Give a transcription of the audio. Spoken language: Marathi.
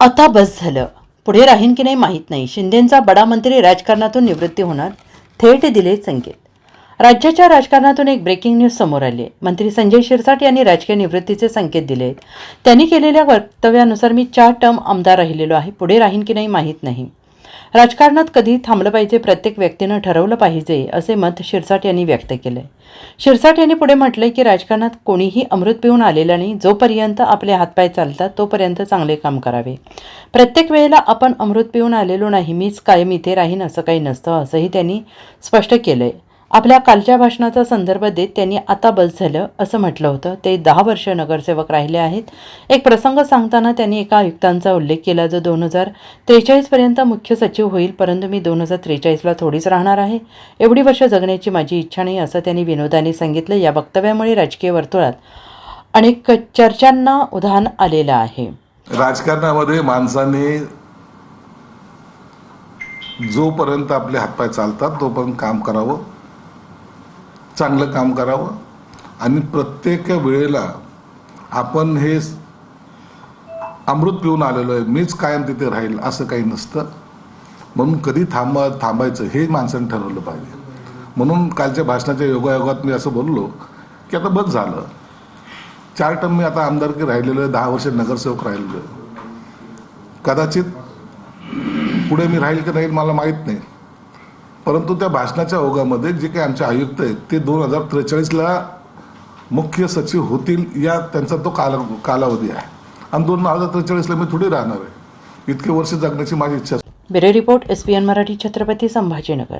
आता बस झालं. पुढे राहीन की नाही माहीत नाही. शिंदेंचा बडा मंत्री राजकारणातून निवृत्ती होणार थेट दिले संकेत. राज्याच्या राजकारणातून एक ब्रेकिंग न्यूज समोर आली आहे मंत्री संजय शिरसाट यांनी राजकीय निवृत्तीचे संकेत दिले. आहेत त्यांनी केलेल्या वक्तव्यानुसार मी चार टर्म आमदार राहिलेलो आहे. पुढे राहीन की नाही माहीत नाही. राजकारणात कधी थांबलं पाहिजे प्रत्येक व्यक्तीनं ठरवलं पाहिजे असे मत शिरसाट यांनी व्यक्त केलंय शिरसाट यांनी पुढे म्हटले की राजकारणात कोणीही अमृत पिऊन आलेला नाही. जोपर्यंत आपले हातपाय चालतात तोपर्यंत चांगले काम करावे. प्रत्येक वेळेला आपण अमृत पिऊन आलेलो नाही मीच कायम इथे राहीन असं काही नसतं असंही त्यांनी स्पष्ट केलंय. आपल्या कालच्या भाषणाचा संदर्भ देत त्यांनी आता बस झालं असं म्हटलं होतं. ते दहा वर्ष नगरसेवक राहिले आहेत. एक प्रसंग सांगताना त्यांनी एका आयुक्तांचा उल्लेख केला जो दोन हजार त्रेचाळीसपर्यंत मुख्य सचिव होईल परंतु मी दोन हजार त्रेचाळीसला थोडीच राहणार आहे. एवढी वर्ष जगण्याची माझी इच्छा नाही असं त्यांनी विनोदाने सांगितलं. या वक्तव्यामुळे राजकीय वर्तुळात अनेक चर्चांना उधाण आलेलं आहे. राजकारणामध्ये माणसाने जोपर्यंत आपले हातपाय चालतात तोपर्यंत काम करावं. चांगलं काम करावं. आणि प्रत्येक वेळेला आपण हे अमृत पिऊन आलेलो आहे मीच कायम तिथे राहील असं काही नसतं. म्हणून कधी थांबा थांबायचं हे माणसाने ठरवलं पाहिजे. म्हणून कालच्या भाषणाच्या योगायोगात मी असं बोललो की आता बस झालं. चार टर्म मी आता आमदारकी राहिलेलो आहे दहा वर्ष नगरसेवक राहिलेलो आहे. कदाचित पुढे मी राहील की नाही मला माहीत नाही. परंतु त्या भाषणाच्या ओघामध्ये जे काही आमचे आयुक्त आहेत ते दोन हजार त्रेचाळीसला मुख्य सचिव होतील या त्यांचा तो काल कालावधी आहे. आणि दोन हजार त्रेचाळीसला मी थोडी राहणार आहे. इतके वर्ष जगण्याची माझी इच्छा bureau report S P N Marathi Chhatrapati Sambhajinagar.